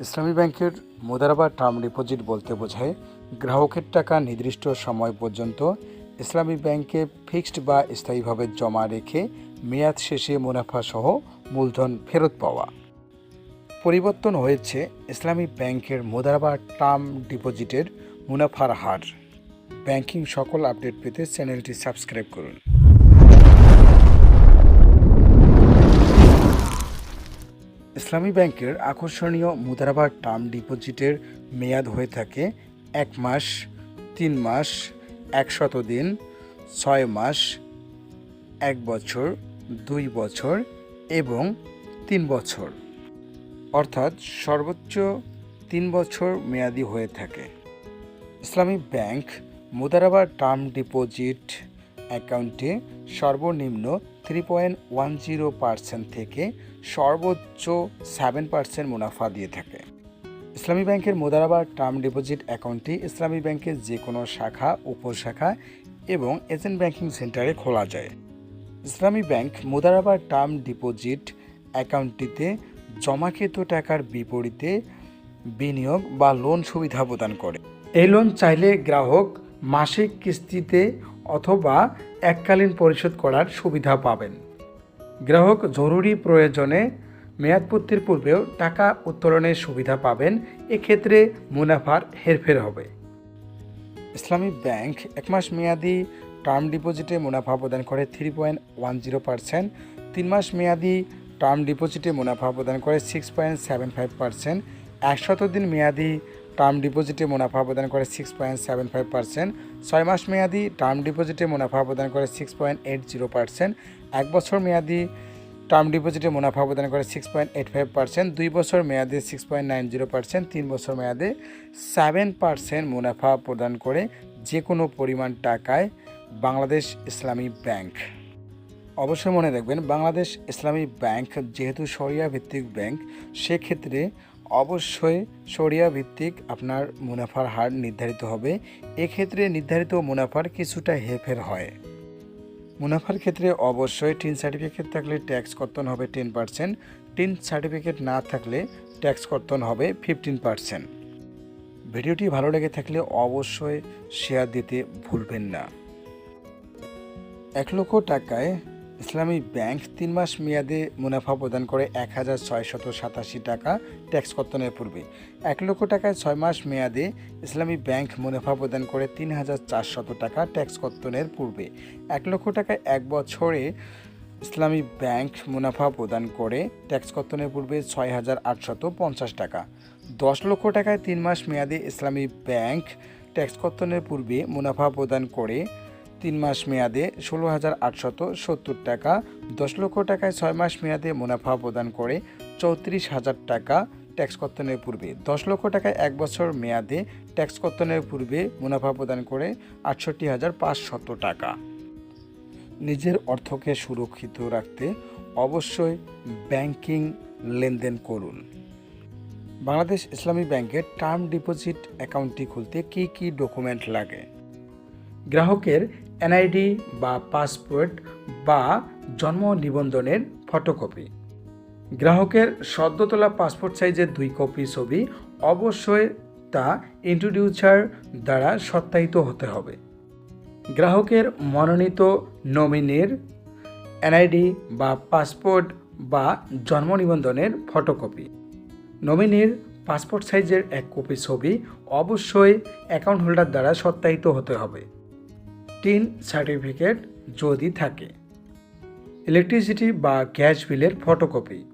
ইসলামী ব্যাংকের Mudaraba term deposit বলতে বোঝায়, গ্রাহকের টাকা নির্দিষ্ট সময় পর্যন্ত ইসলামী ব্যাংকে ফিক্সড বা স্থায়ীভাবে জমা রেখে মেয়াদ শেষে মুনাফা সহ মূলধন ফেরত পাওয়া। পরিবর্তন হয়েছে ইসলামী ব্যাংকের মুদারাবা টার্ম ডিপোজিটের মুনাফার হার। ব্যাংকিং সকল আপডেট পেতে চ্যানেলটি সাবস্ক্রাইব করুন। ইসলামী ব্যাংকের আকর্ষণীয় মুদ্রাবার টার্ম ডিপোজিটের মেয়াদ হয়ে থাকে এক মাস, তিন মাস একশত দিন ছয় মাস, এক বছর, দুই বছর এবং তিন বছর। অর্থাৎ সর্বোচ্চ তিন বছর মেয়াদি হয়ে থাকে। ইসলামী ব্যাংক মুদারাবার টার্ম ডিপোজিট অ্যাকাউন্টে সর্বনিম্ন three point one zero percent থেকে সর্বোচ্চ সেভেন পার্সেন্ট মুনাফা দিয়ে থাকে। ইসলামী ব্যাংকের মুদারাবার টার্ম ডিপোজিট অ্যাকাউন্টটি ইসলামী ব্যাংকের যে কোনো শাখা, উপশাখা এবং এজেন্ট ব্যাংকিং সেন্টারে খোলা যায়। ইসলামী ব্যাংক মুদারাবার টার্ম ডিপোজিট অ্যাকাউন্টটিতে জমাকৃত টাকার বিপরীতে বিনিয়োগ বা লোন সুবিধা প্রদান করে। এই লোন চাইলে গ্রাহক মাসিক কিস্তিতে অথবা এককালীন পরিশোধ করার সুবিধা পাবেন। গ্রাহক জরুরি প্রয়োজনে মেয়াদপূর্তির পূর্বেও টাকা উত্তোলনের সুবিধা পাবেন। এক্ষেত্রে মুনাফার হেরফের হবে। ইসলামী ব্যাংক এক মাস মেয়াদি টার্ম ডিপোজিটে মুনাফা প্রদান করে three point one zero percent. তিন মাস মেয়াদি টার্ম ডিপোজিটে মুনাফা প্রদান করে six point seven five percent. একশত দিন মেয়াদি টার্ম ডিপোজিটে মুনাফা প্রদান করে six point seven five percent ছয় মাস মেয়াদি টার্ম ডিপোজিটে মুনাফা প্রদান করে six point eight zero percent এক বছর মেয়াদি টার্ম ডিপোজিটে মুনাফা প্রদান করে six point eight five percent দুই বছর মেয়াদে six point nine zero percent তিন বছর মেয়াদে সেভেন পার্সেন্ট মুনাফা প্রদান করে যে কোনো পরিমাণ টাকায় বাংলাদেশ ইসলামী ব্যাংক। অবশ্যই মনে রাখবেন, বাংলাদেশ ইসলামী ব্যাংক যেহেতু সরিয়া ভিত্তিক ব্যাংক, সেক্ষেত্রে অবশ্যই সরিয়া ভিত্তিক আপনার মুনাফার হার নির্ধারিত হবে। এক্ষেত্রে নির্ধারিত মুনাফার কিছুটা হেরফের হয়। মুনাফার ক্ষেত্রে অবশ্যই টিন সার্টিফিকেট থাকলে ট্যাক্স কর্তন হবে টেন পার্সেন্ট। টিন সার্টিফিকেট না থাকলে ট্যাক্স কর্তন হবে ফিফটিন পার্সেন্ট। ভিডিওটি ভালো লেগে থাকলে অবশ্যই শেয়ার দিতে ভুলবেন না। এক লক্ষ টাকায় ইসলামী ব্যাংক তিন মাস মেয়াদে মুনাফা প্রদান করে এক হাজার ছয়শত সাতাশি টাকা ট্যাক্স কর্তনের পূর্বে। এক লক্ষ টাকায় ছয় মাস মেয়াদে ইসলামী ব্যাংক মুনাফা প্রদান করে তিন হাজার চারশত টাকা ট্যাক্স কর্তনের পূর্বে। এক লক্ষ টাকায় এক বছরে ইসলামী ব্যাংক মুনাফা প্রদান করে ট্যাক্স কর্তনের পূর্বে ছয় হাজার আটশত পঞ্চাশ টাকা। দশ লক্ষ টাকায় তিন মাস মেয়াদে ইসলামী ব্যাংক ট্যাক্স কর্তনের পূর্বে মুনাফা প্রদান করে তিন মাস মেয়াদে ষোলো হাজার আটশত সত্তর টাকা, দশ লক্ষ টাকায় ছয় মাস মেয়াদে মুনাফা প্রদান করে চৌত্রিশ হাজার টাকা ট্যাক্স কর্তনের পূর্বে, দশ লক্ষ টাকায় এক বছর মেয়াদে ট্যাক্স কর্তনের পূর্বে মুনাফা প্রদান করে আটষট্টি হাজার পাঁচশত টাকা। নিজের অর্থকে সুরক্ষিত রাখতে অবশ্যই ব্যাংকিং লেনদেন করুন। বাংলাদেশ ইসলামী ব্যাংকের টার্ম ডিপোজিট অ্যাকাউন্টটি খুলতে কী কী ডকুমেন্ট লাগে? গ্রাহকের এনআইডি বা পাসপোর্ট বা জন্ম নিবন্ধনের ফটোকপি। গ্রাহকের সদ্য তোলা পাসপোর্ট সাইজের দুই কপি ছবি অবশ্যই তা ইন্ট্রোডিউসার দ্বারা সত্যায়িত হতে হবে। গ্রাহকের মনোনীত নমিনির এনআইডি বা পাসপোর্ট বা জন্ম নিবন্ধনের ফটোকপি। নমিনির পাসপোর্ট সাইজের এক কপি ছবি অবশ্যই অ্যাকাউন্ট হোল্ডার দ্বারা সত্যায়িত হতে হবে। টিন সার্টিফিকেট যদি থাকে। ইলেকট্রিসিটি বা গ্যাস বিলের ফটোকপি।